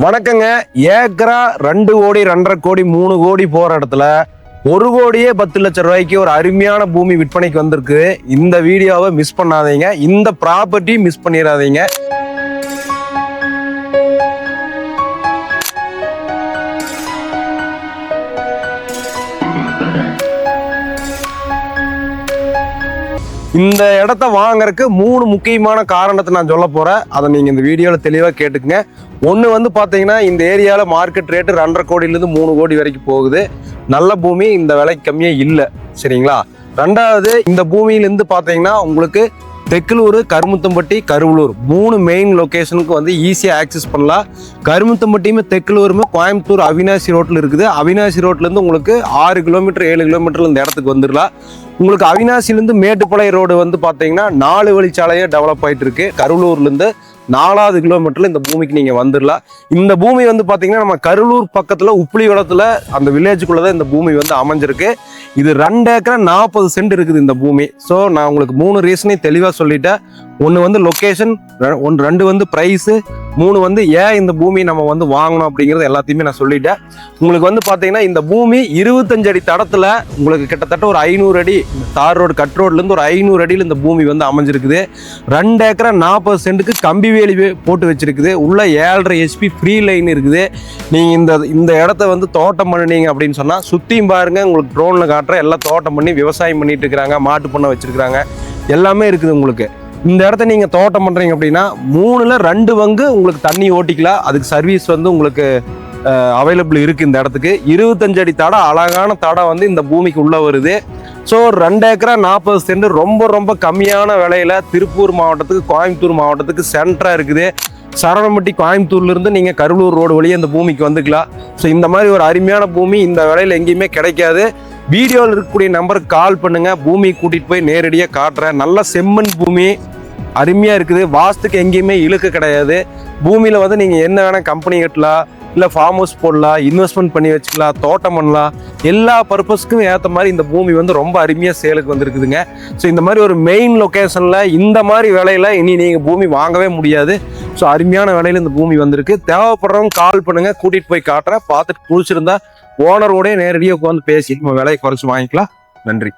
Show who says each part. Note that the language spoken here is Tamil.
Speaker 1: வணக்கங்க. ஏக்கரா ரெண்டு கோடி ரெண்டரை கோடி மூணு கோடி போற இடத்துல ஒரு கோடியே பத்து லட்சம் ரூபாய்க்கு ஒரு அருமையான பூமி விற்பனைக்கு வந்திருக்கு. இந்த வீடியோவை மிஸ் பண்ணாதீங்க. இந்த ப்ராப்பர்ட்டி மிஸ் பண்ணிடாதீங்க. இந்த இடத்த வாங்குறதுக்கு மூணு முக்கியமான காரணத்தை நான் சொல்ல போறேன். அதை நீங்க இந்த வீடியோவில் தெளிவாக கேட்டுக்குங்க. ஒன்று வந்து பார்த்தீங்கன்னா இந்த ஏரியாவில் மார்க்கெட் ரேட்டு ரெண்டரை கோடியிலேருந்து மூணு கோடி வரைக்கும் போகுது. நல்ல பூமி இந்த விலைக்கு கம்மியாக இல்லை. சரிங்களா? ரெண்டாவது இந்த பூமியிலேருந்து பார்த்தீங்கன்னா உங்களுக்கு தெக்கலூர் கருமுத்தம்பட்டி கருவலூர். மூணு மெயின் லொக்கேஷனுக்கு வந்து ஈஸியாக ஆக்சஸ் பண்ணலாம். கருமுத்தம்பட்டியுமே தெக்கலூருமே கோயம்புத்தூர் அவினாசி ரோட்டில் இருக்குது. அவினாசி ரோட்லேருந்து உங்களுக்கு ஆறு கிலோமீட்டர் ஏழு கிலோமீட்டர்ல இந்த இடத்துக்கு வந்துடலாம். உங்களுக்கு அவினாசிலேருந்து மேட்டுப்பாளைய ரோடு வந்து பார்த்தீங்கன்னா நாலு வழிச்சாலையாக டெவலப் ஆகிட்டு இருக்கு. கருவலூர்லேருந்து நாலாவது கிலோமீட்டரில் இந்த பூமிக்கு நீங்கள் வந்துடலாம் இந்த பூமி வந்து பார்த்தீங்கன்னா நம்ம கருளூர் பக்கத்தில் உப்புளிவளத்தில் அந்த வில்லேஜுக்குள்ளே தான் இந்த பூமி வந்து அமைஞ்சிருக்கு. இது ரெண்டு ஏக்கரா நாற்பது சென்ட் இருக்குது இந்த பூமி. ஸோ நான் உங்களுக்கு மூணு ரீசனையும் தெளிவாக சொல்லிட்டேன். ஒன்று வந்து லொக்கேஷன் ஒன்று ரெண்டு வந்து ப்ரைஸு மூணு வந்து ஏன் இந்த பூமி நம்ம வந்து வாங்கணும் அப்படிங்கிறது எல்லாத்தையுமே நான் சொல்லிட்டேன். உங்களுக்கு வந்து பார்த்தீங்கன்னா இந்த பூமி இருபத்தஞ்சு அடி தடத்தில் உங்களுக்கு கிட்டத்தட்ட ஒரு ஐநூறு அடி தார் ரோடு கட் ரோட்லேருந்து ஒரு ஐநூறு அடியில் இந்த பூமி வந்து அமைஞ்சிருக்குது. ரெண்டு ஏக்கரை நாற்பது சென்ட்டுக்கு கம்பி வேலி போட்டு வச்சிருக்குது. உள்ளே ஏழரை ஹெச்பி ஃப்ரீ லைன் இருக்குது. நீங்கள் இந்த இந்த இடத்த வந்து தோட்டம் பண்ணினீங்க அப்படின்னு சொன்னால் சுற்றியும் பாருங்கள் உங்களுக்கு ட்ரோனில் காட்டுற எல்லாம் தோட்டம் பண்ணி விவசாயம் பண்ணிட்டு இருக்கிறாங்க மாட்டு பண்ண வச்சிருக்கிறாங்க. எல்லாமே இருக்குது உங்களுக்கு. இந்த இடத்த நீங்கள் தோட்டம் பண்ணுறீங்க அப்படின்னா மூணுல ரெண்டு பங்கு உங்களுக்கு தண்ணி ஓட்டிக்கலாம். அதுக்கு சர்வீஸ் வந்து உங்களுக்கு அவைலபிள் இருக்குது இந்த இடத்துக்கு. இருபத்தஞ்சு அடி தடம் அழகான தடம் வந்து இந்த பூமிக்கு உள்ளே வருது. ஸோ ரெண்டு ஏக்கரா நாற்பது சென்ட் ரொம்ப ரொம்ப கம்மியான விலையில திருப்பூர் மாவட்டத்துக்கு கோயம்புத்தூர் மாவட்டத்துக்கு சென்டராக இருக்குது. சரவணம்பட்டி கோயம்புத்தூர்லேருந்து நீங்கள் கருளூர் ரோடு வழியே இந்த பூமிக்கு வந்துக்கலாம். ஸோ இந்த மாதிரி ஒரு அருமையான பூமி இந்த விலையில் எங்கேயுமே கிடைக்காது. வீடியோவில் இருக்கக்கூடிய நம்பருக்கு கால் பண்ணுங்கள் பூமி கூட்டிகிட்டு போய் நேரடியாக காட்டுறேன். நல்ல செம்மண் பூமி. அருமையாக இருக்குது. வாஸ்துக்கு எங்கேயுமே இழுக்கு கிடையாது. பூமியில் வந்து நீங்கள் என்ன வேணால் கம்பெனி கட்டலாம் இல்லை ஃபார்ம் ஹவுஸ் போடலாம் இன்வெஸ்ட்மெண்ட் பண்ணி வச்சுக்கலாம் தோட்டம் பண்ணலாம். எல்லா பர்பஸ்க்கும் ஏற்ற மாதிரி இந்த பூமி வந்து ரொம்ப அருமையாக சேலுக்கு வந்திருக்குதுங்க. ஸோ இந்த மாதிரி ஒரு மெயின் லொக்கேஷனில் இந்த மாதிரி விலையில் இனி நீங்கள் பூமி வாங்கவே முடியாது. ஸோ அருமையான விலையில இந்த பூமி வந்திருக்கு. தேவைப்படுறவங்க கால் பண்ணுங்கள் கூட்டிகிட்டு போய் காட்டுறேன். பார்த்துட்டு பிடிச்சிருந்தா ஓனரோடய நேரடியாக உட்காந்து பேசி நம்ம விலையை குறைச்சி வாங்கிக்கலாம். நன்றி.